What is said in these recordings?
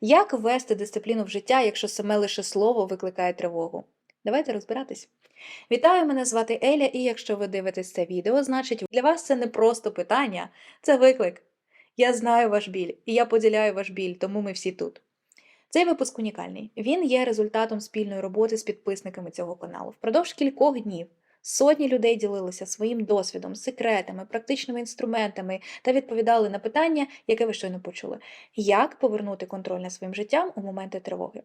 Як ввести дисципліну в життя, якщо саме лише слово викликає тривогу? Давайте розбиратись. Вітаю, мене звати Еля, і якщо ви дивитесь це відео, значить для вас це не просто питання, це виклик. Я знаю ваш біль, і я поділяю ваш біль, тому ми всі тут. Цей випуск унікальний. Він є результатом спільної роботи з підписниками цього каналу. Впродовж кількох днів сотні людей ділилися своїм досвідом, секретами, практичними інструментами та відповідали на питання, яке ви щойно почули: як повернути контроль над своїм життям у моменти тривоги.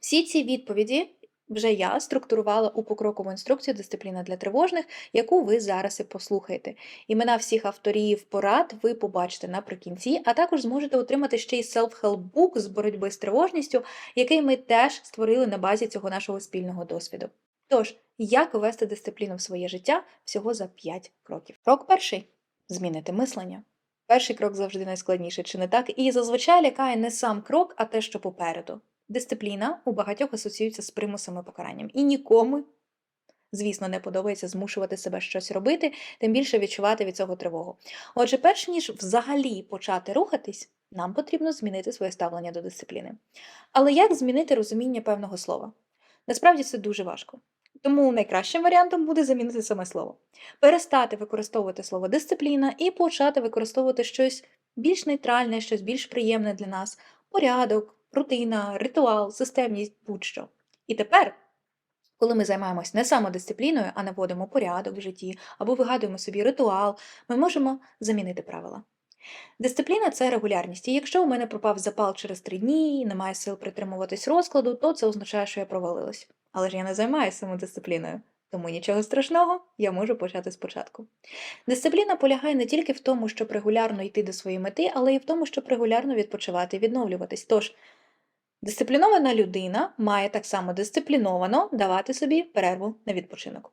Всі ці відповіді вже я структурувала у покрокову інструкцію Дисципліна для тривожних, яку ви зараз і послухаєте. Імена всіх авторів порад ви побачите наприкінці, а також зможете отримати ще й self-help book з боротьби з тривожністю, який ми теж створили на базі цього нашого спільного досвіду. Тож, як ввести дисципліну в своє життя всього за 5 кроків. Крок перший змінити мислення. Перший крок завжди найскладніший, чи не так? І зазвичай лякає не сам крок, а те, що попереду. Дисципліна у багатьох асоціюється з примусом і покаранням. І нікому, звісно, не подобається змушувати себе щось робити, тим більше відчувати від цього тривогу. Отже, перш ніж взагалі почати рухатись, нам потрібно змінити своє ставлення до дисципліни. Але як змінити розуміння певного слова? Насправді це дуже важко. Тому найкращим варіантом буде замінити саме слово. Перестати використовувати слово дисципліна і почати використовувати щось більш нейтральне, щось більш приємне для нас порядок, рутина, ритуал, системність, будь-що. І тепер, коли ми займаємось не самодисципліною, а наводимо порядок в житті або вигадуємо собі ритуал, ми можемо замінити правила. Дисципліна це регулярність. І якщо у мене пропав запал через три дні, немає сил притримуватись розкладу, то це означає, що я провалилась. Але ж я не займаюся самодисципліною, тому нічого страшного, я можу почати спочатку. Дисципліна полягає не тільки в тому, щоб регулярно йти до своєї мети, але й в тому, щоб регулярно відпочивати і відновлюватись. Тож, дисциплінована людина має так само дисципліновано давати собі перерву на відпочинок.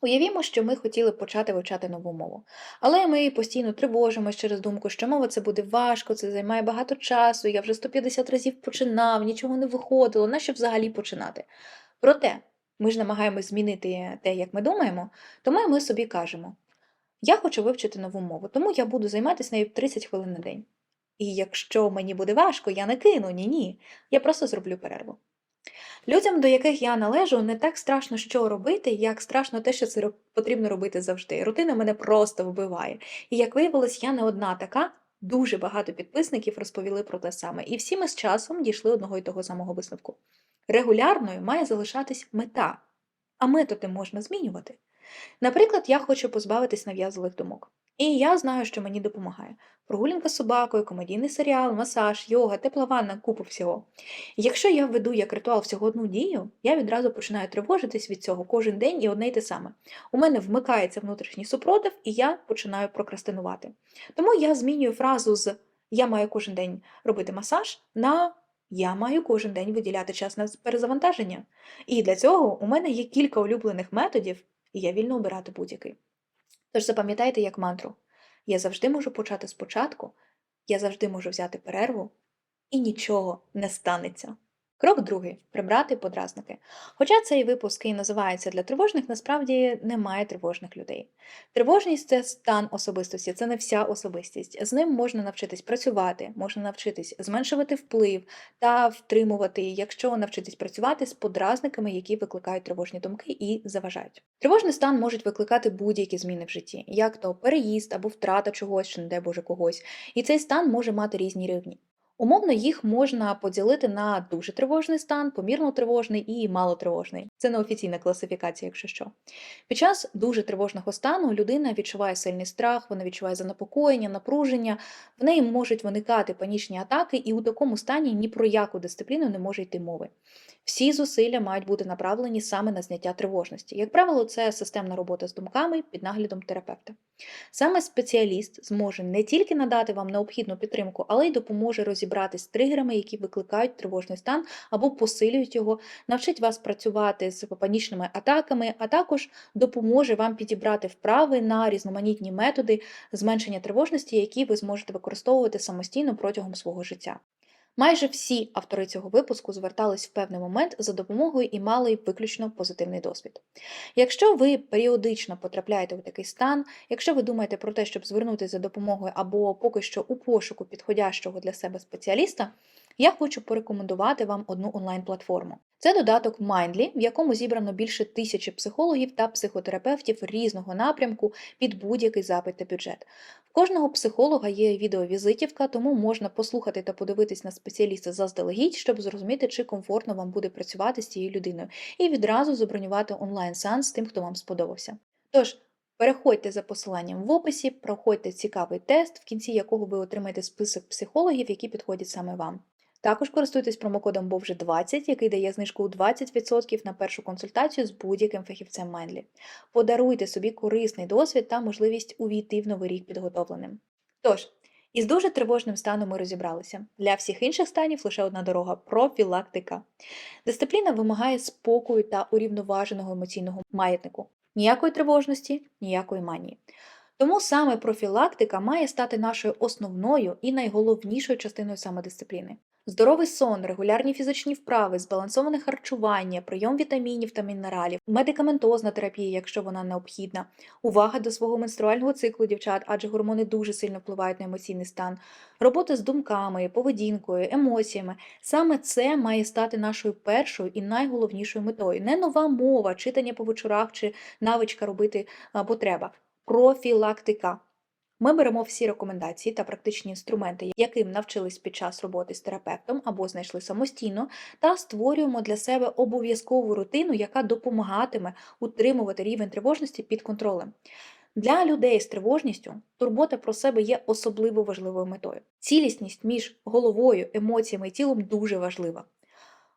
Уявімо, що ми хотіли почати вивчати нову мову, але ми постійно тривожимось через думку, що мова це буде важко, це займає багато часу, я вже 150 разів починав, нічого не виходило, нащо взагалі починати? Проте ми ж намагаємось змінити те, як ми думаємо, тому ми собі кажемо: я хочу вивчити нову мову, тому я буду займатися нею 30 хвилин на день. І якщо мені буде важко, я не кину, ні-ні, я просто зроблю перерву. Людям, до яких я належу, не так страшно, що робити, як страшно те, що це потрібно робити завжди. Рутина мене просто вбиває. І як виявилось, я не одна така. Дуже багато підписників розповіли про те саме, і всі ми з часом дійшли одного і того самого висновку. Регулярною має залишатись мета, а методи можна змінювати. Наприклад, я хочу позбавитись нав'язливих думок. І я знаю, що мені допомагає. Прогулянка з собакою, комедійний серіал, масаж, йога, тепла ванна, купу всього. Якщо я введу як ритуал всього одну дію, я відразу починаю тривожитись від цього кожен день і одне й те саме. У мене вмикається внутрішній супротив, і я починаю прокрастинувати. Тому я змінюю фразу з Я маю кожен день робити масаж на я маю кожен день виділяти час на перезавантаження. І для цього у мене є кілька улюблених методів, і я вільно обирати будь-який. Тож запам'ятайте як мантру: я завжди можу почати спочатку, я завжди можу взяти перерву, і нічого не станеться. Крок другий прибрати подразники. Хоча цей випуск і називається для тривожних, насправді немає тривожних людей. Тривожність це стан особистості, це не вся особистість. З ним можна навчитись працювати, можна навчитись зменшувати вплив та втримувати, якщо навчитись працювати з подразниками, які викликають тривожні думки і заважають. Тривожний стан можуть викликати будь-які зміни в житті, як то переїзд або втрата чогось, чи не дай Боже когось. І цей стан може мати різні рівні. Умовно, їх можна поділити на дуже тривожний стан, помірно тривожний і малотривожний. Це неофіційна класифікація, якщо що. Під час дуже тривожного стану людина відчуває сильний страх, вона відчуває занепокоєння, напруження, в неї можуть виникати панічні атаки, і у такому стані ні про яку дисципліну не може йти мови. Всі зусилля мають бути направлені саме на зняття тривожності. Як правило, це системна робота з думками під наглядом терапевта. Саме спеціаліст зможе не тільки надати вам необхідну підтримку, але й допоможе розібратись з тригерами, які викликають тривожний стан або посилюють його, навчить вас працювати з панічними атаками, а також допоможе вам підібрати вправи на різноманітні методи зменшення тривожності, які ви зможете використовувати самостійно протягом свого життя. Майже всі автори цього випуску звертались в певний момент за допомогою і мали виключно позитивний досвід. Якщо ви періодично потрапляєте у такий стан, якщо ви думаєте про те, щоб звернутися за допомогою або поки що у пошуку підходящого для себе спеціаліста, я хочу порекомендувати вам одну онлайн-платформу. Це додаток Mindly, в якому зібрано більше тисячі психологів та психотерапевтів різного напрямку під будь-який запит та бюджет. В кожного психолога є відеовізитівка, тому можна послухати та подивитись на спеціаліста заздалегідь, щоб зрозуміти, чи комфортно вам буде працювати з цією людиною, і відразу забронювати онлайн-сеанс з тим, хто вам сподобався. Тож, переходьте за посиланням в описі, проходьте цікавий тест, в кінці якого ви отримаєте список психологів, які підходять саме вам. Також користуйтесь промокодом BOVJE20, який дає знижку у 20% на першу консультацію з будь-яким фахівцем Mindly. Подаруйте собі корисний досвід та можливість увійти в новий рік підготовленим. Тож, із дуже тривожним станом ми розібралися. Для всіх інших станів лише одна дорога профілактика. Дисципліна вимагає спокою та урівноваженого емоційного маятнику. Ніякої тривожності, ніякої манії. Тому саме профілактика має стати нашою основною і найголовнішою частиною самодисципліни. Здоровий сон, регулярні фізичні вправи, збалансоване харчування, прийом вітамінів та мінералів, медикаментозна терапія, якщо вона необхідна, увага до свого менструального циклу дівчат, адже гормони дуже сильно впливають на емоційний стан, робота з думками, поведінкою, емоціями. Саме це має стати нашою першою і найголовнішою метою. Не нова мова, читання по вечорах чи навичка робити потреба. Профілактика. Ми беремо всі рекомендації та практичні інструменти, яким навчились під час роботи з терапевтом або знайшли самостійно, та створюємо для себе обов'язкову рутину, яка допомагатиме утримувати рівень тривожності під контролем. Для людей з тривожністю турбота про себе є особливо важливою метою. Цілісність між головою, емоціями і тілом дуже важлива.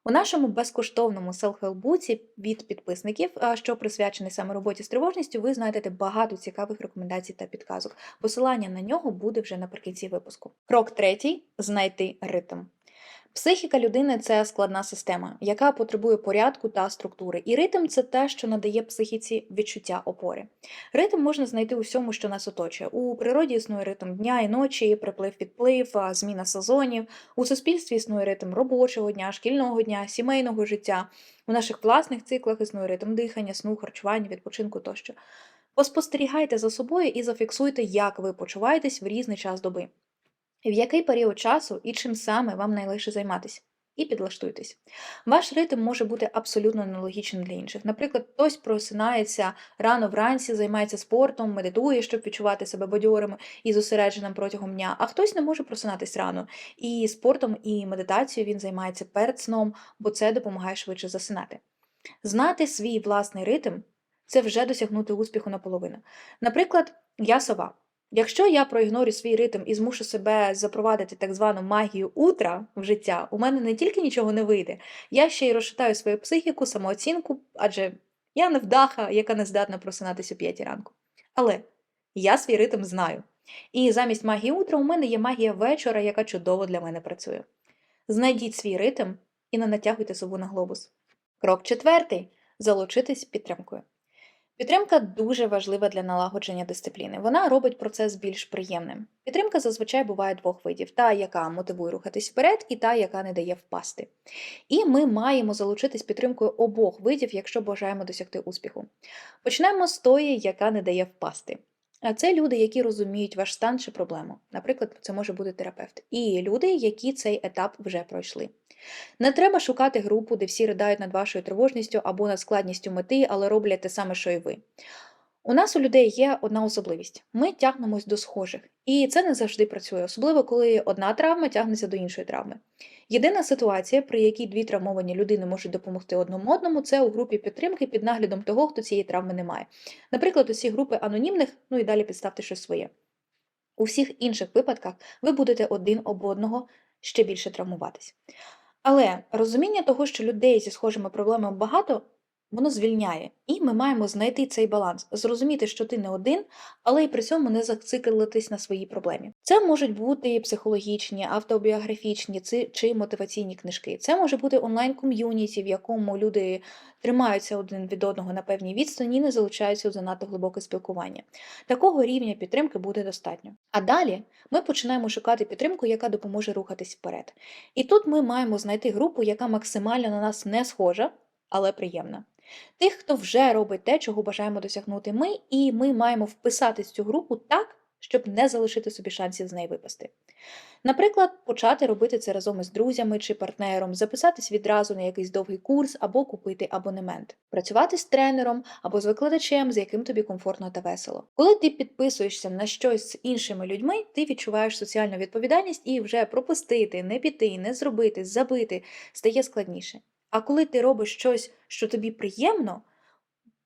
У нашому безкоштовному селф-хелп-буці від підписників, що присвячений саме роботі з тривожністю, ви знайдете багато цікавих рекомендацій та підказок. Посилання на нього буде вже наприкінці випуску. Крок третій знайти ритм. Психіка людини це складна система, яка потребує порядку та структури. І ритм це те, що надає психіці відчуття опори. Ритм можна знайти у всьому, що нас оточує. У природі існує ритм дня і ночі, приплив відплив, зміна сезонів. У суспільстві існує ритм робочого дня, шкільного дня, сімейного життя. У наших власних циклах існує ритм дихання, сну, харчування, відпочинку тощо. Поспостерігайте за собою і зафіксуйте, як ви почуваєтесь в різний час доби в який період часу і чим саме вам найлегше займатися. І підлаштуйтесь. Ваш ритм може бути абсолютно аналогічним для інших. Наприклад, хтось просинається рано вранці, займається спортом, медитує, щоб відчувати себе бадьорим і зосередженим протягом дня, а хтось не може просинатись рано. І спортом, і медитацією він займається перед сном, бо це допомагає швидше засинати. Знати свій власний ритм це вже досягнути успіху наполовину. Наприклад, я сова. Якщо я проігнорю свій ритм і змушу себе запровадити так звану магію утра в життя, у мене не тільки нічого не вийде, я ще й розшатаю свою психіку, самооцінку, адже я не вдаха, яка не здатна просинатися о п'ятій ранку. Але я свій ритм знаю. І замість магії утра у мене є магія вечора, яка чудово для мене працює. Знайдіть свій ритм і не натягуйте сову на глобус. Крок четвертий залучитись підтримкою. Підтримка дуже важлива для налагодження дисципліни. Вона робить процес більш приємним. Підтримка зазвичай буває двох видів: та, яка мотивує рухатись вперед, і та, яка не дає впасти. І ми маємо залучитись підтримкою обох видів, якщо бажаємо досягти успіху. Почнемо з тої, яка не дає впасти. А це люди, які розуміють ваш стан чи проблему. Наприклад, це може бути терапевт. І люди, які цей етап вже пройшли. Не треба шукати групу, де всі ридають над вашою тривожністю або над складністю мети, але роблять те саме, що й ви. У нас у людей є одна особливість: ми тягнемось до схожих, і це не завжди працює, особливо коли одна травма тягнеться до іншої травми. Єдина ситуація, при якій дві травмовані людини можуть допомогти одному одному, це у групі підтримки під наглядом того, хто цієї травми не має. Наприклад, усі групи анонімних, ну і далі підставте щось своє. У всіх інших випадках ви будете один об одного ще більше травмуватись. Але розуміння того, що людей зі схожими проблемами багато, воно звільняє. І ми маємо знайти цей баланс, зрозуміти, що ти не один, але й при цьому не зациклитись на своїй проблемі. Це можуть бути психологічні, автобіографічні чи мотиваційні книжки. Це може бути онлайн-ком'юніті, в якому люди тримаються один від одного на певній відстані і не залучаються у занадто глибоке спілкування. Такого рівня підтримки буде достатньо. А далі ми починаємо шукати підтримку, яка допоможе рухатись вперед. І тут ми маємо знайти групу, яка максимально на нас не схожа, але приємна. Тих, хто вже робить те, чого бажаємо досягнути ми, і ми маємо вписатись в цю групу так, щоб не залишити собі шансів з неї випасти. Наприклад, почати робити це разом із друзями чи партнером, записатись відразу на якийсь довгий курс або купити абонемент, працювати з тренером або з викладачем, з яким тобі комфортно та весело. Коли ти підписуєшся на щось з іншими людьми, ти відчуваєш соціальну відповідальність і вже пропустити, не піти, не зробити, забити стає складніше. А коли ти робиш щось, що тобі приємно,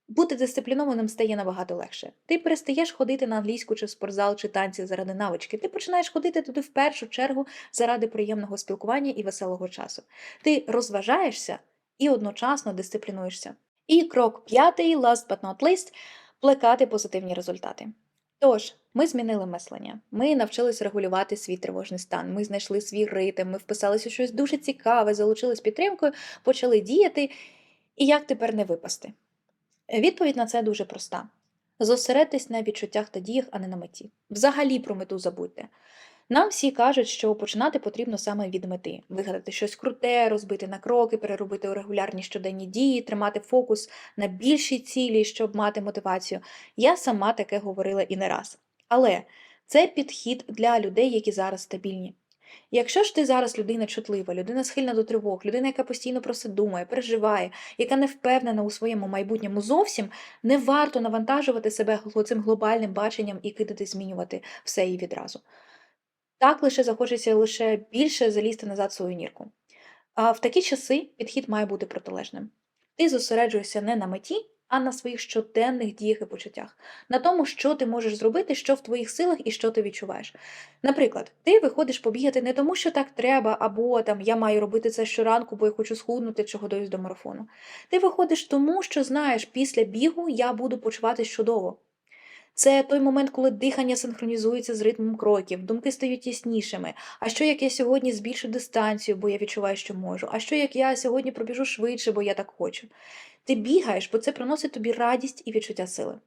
бути дисциплінованим стає набагато легше. Ти перестаєш ходити на англійську чи в спортзал чи танці заради навички. Ти починаєш ходити туди в першу чергу заради приємного спілкування і веселого часу. Ти розважаєшся і одночасно дисциплінуєшся. І крок п'ятий, last but not least, плекати позитивні результати. Тож, ми змінили мислення, ми навчились регулювати свій тривожний стан, ми знайшли свій ритм, ми вписалися у щось дуже цікаве, залучились підтримкою, почали діяти. І як тепер не випасти? Відповідь на це дуже проста: зосередьтесь на відчуттях та діях, а не на меті. Взагалі про мету забудьте. Нам всі кажуть, що починати потрібно саме від мети: вигадати щось круте, розбити на кроки, переробити у регулярні щоденні дії, тримати фокус на більшій цілі, щоб мати мотивацію. Я сама таке говорила і не раз. Але це підхід для людей, які зараз стабільні. Якщо ж ти зараз людина чутлива, людина схильна до тривог, людина, яка постійно про це думає, переживає, яка не впевнена у своєму майбутньому зовсім, не варто навантажувати себе цим глобальним баченням і кидати змінювати все і відразу. Так лише захочеться лише більше залізти назад в свою нірку. А в такі часи підхід має бути протилежним. Ти зосереджуєшся не на меті, а на своїх щоденних діях і почуттях, на тому, що ти можеш зробити, що в твоїх силах і що ти відчуваєш. Наприклад, ти виходиш побігати не тому, що так треба, або там я маю робити це щоранку, бо я хочу схуднути чи готуюсь до марафону. Ти виходиш тому, що знаєш, після бігу я буду почуватись чудово. Це той момент, коли дихання синхронізується з ритмом кроків, думки стають яснішими. А що як я сьогодні збільшу дистанцію, бо я відчуваю, що можу? А що як я сьогодні пробіжу швидше, бо я так хочу? Ти бігаєш, бо це приносить тобі радість і відчуття сили.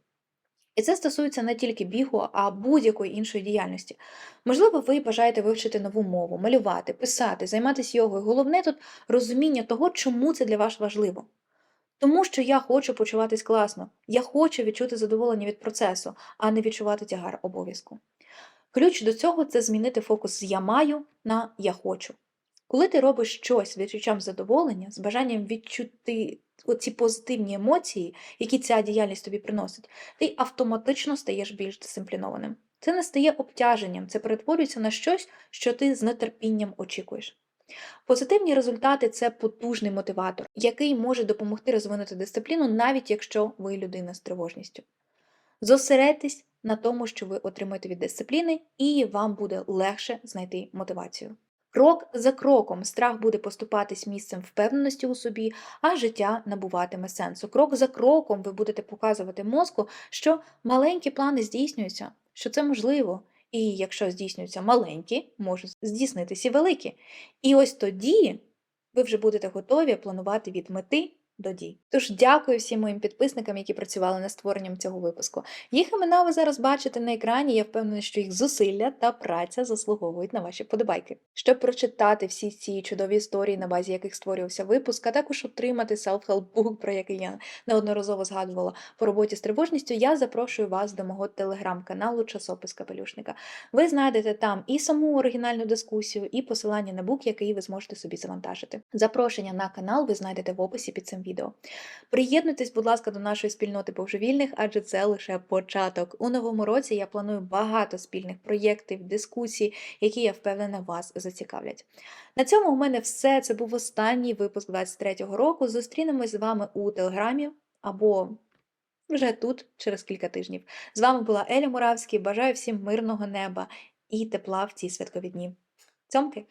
І це стосується не тільки бігу, а будь-якої іншої діяльності. Можливо, ви бажаєте вивчити нову мову, малювати, писати, займатися йогою. Головне тут розуміння того, чому це для вас важливо. Тому що я хочу почуватись класно, я хочу відчути задоволення від процесу, а не відчувати тягар обов'язку. Ключ до цього це змінити фокус з я маю на я хочу. Коли ти робиш щось відчуттям задоволення, з бажанням відчути оці позитивні емоції, які ця діяльність тобі приносить, ти автоматично стаєш більш дисциплінованим. Це не стає обтяженням, це перетворюється на щось, що ти з нетерпінням очікуєш. Позитивні результати це потужний мотиватор, який може допомогти розвинути дисципліну, навіть якщо ви людина з тривожністю. Зосередьтесь на тому, що ви отримаєте від дисципліни, і вам буде легше знайти мотивацію. Крок за кроком страх буде поступатись місцем впевненості у собі, а життя набуватиме сенсу. Крок за кроком ви будете показувати мозку, що маленькі плани здійснюються, що це можливо. І якщо здійснюються маленькі, можуть здійснитися великі. І ось тоді ви вже будете готові планувати від мети до дій. Тож дякую всім моїм підписникам, які працювали над створенням цього випуску. Їх імена ви зараз бачите на екрані. Я впевнена, що їх зусилля та праця заслуговують на ваші подобайки. Щоб прочитати всі ці чудові історії, на базі яких створювався випуск, а також отримати self-help book, про який я неодноразово згадувала по роботі з тривожністю, я запрошую вас до мого телеграм-каналу Часопис Капелюшника. Ви знайдете там і саму оригінальну дискусію, і посилання на бук, який ви зможете собі завантажити. Запрошення на канал ви знайдете в описі під цим відео. Приєднуйтесь, будь ласка, до нашої спільноти божевільних, адже це лише початок. У новому році я планую багато спільних проєктів, дискусій, які я впевнена вас зацікавлять. На цьому у мене все. Це був останній випуск 23-го року. Зустрінемось з вами у телеграмі або. Вже тут, через кілька тижнів. З вами була Еля Муравський. Бажаю всім мирного неба і тепла в ці святкові дні. Цьомки!